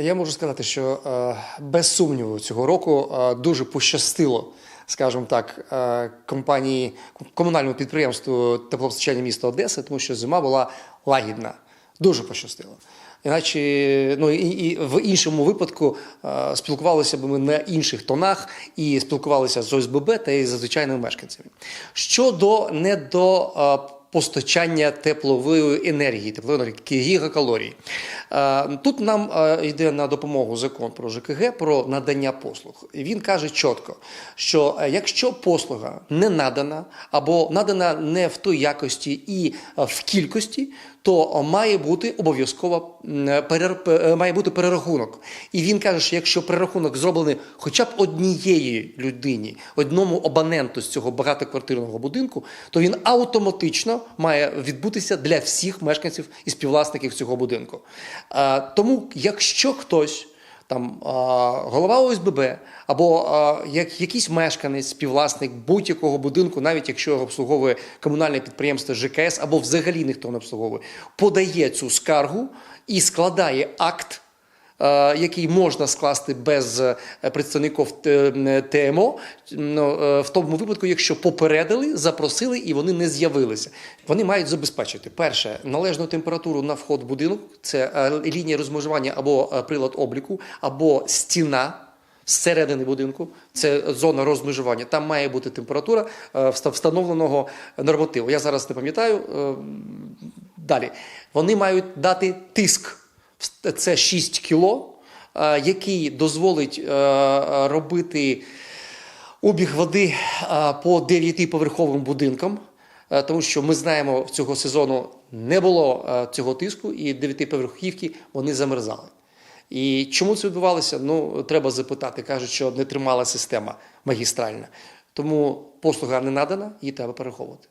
Я можу сказати, що е, без сумніву цього року е, дуже пощастило, скажімо так, е, компанії комунальному підприємству теплопостачання міста Одеси, тому що зима була лагідна. Дуже пощастило. Іначе, ну і, і в іншому випадку е, спілкувалися б ми на інших тонах і спілкувалися з ОСББ та із звичайними мешканцями. Щодо недо е, постачання теплової енергії, теплової енергії, гігакалорій. Е, Тут нам е, йде на допомогу закон про ЖКГ про надання послуг. Він каже чітко, що е, якщо послуга не надана або надана не в той якості і в кількості, то має бути обов'язково має бути перерахунок. І він каже, що якщо перерахунок зроблений хоча б однієї людині, одному абоненту з цього багатоквартирного будинку, то він автоматично має відбутися для всіх мешканців і співвласників цього будинку. А, тому, якщо хтось там а, голова ОСББ або а, як якийсь мешканець, співвласник будь-якого будинку, навіть якщо його обслуговує комунальне підприємство ЖКС або взагалі ніхто не обслуговує, подає цю скаргу і складає акт. Е, Який можна скласти без е, представників ТМО, ну, е, в тому випадку, якщо попередили, запросили і вони не з'явилися. Вони мають забезпечити перше належну температуру на вход в будинок, це е, лінія розмежування або е, прилад обліку, або стіна зсередини будинку, це зона розмежування. Там має бути температура е, встановленого нормативу. Я зараз не пам'ятаю. е, Далі вони мають дати тиск. Це 6 кіло, е, який дозволить е, робити обіг води е, по 9-поверховим будинкам. Тому що ми знаємо, цього сезону не було цього тиску, і 9-поверхівки вони замерзали. І чому це відбувалося? Ну, треба запитати. Кажуть, що не тримала система магістральна. Тому послуга не надана, її треба переховувати.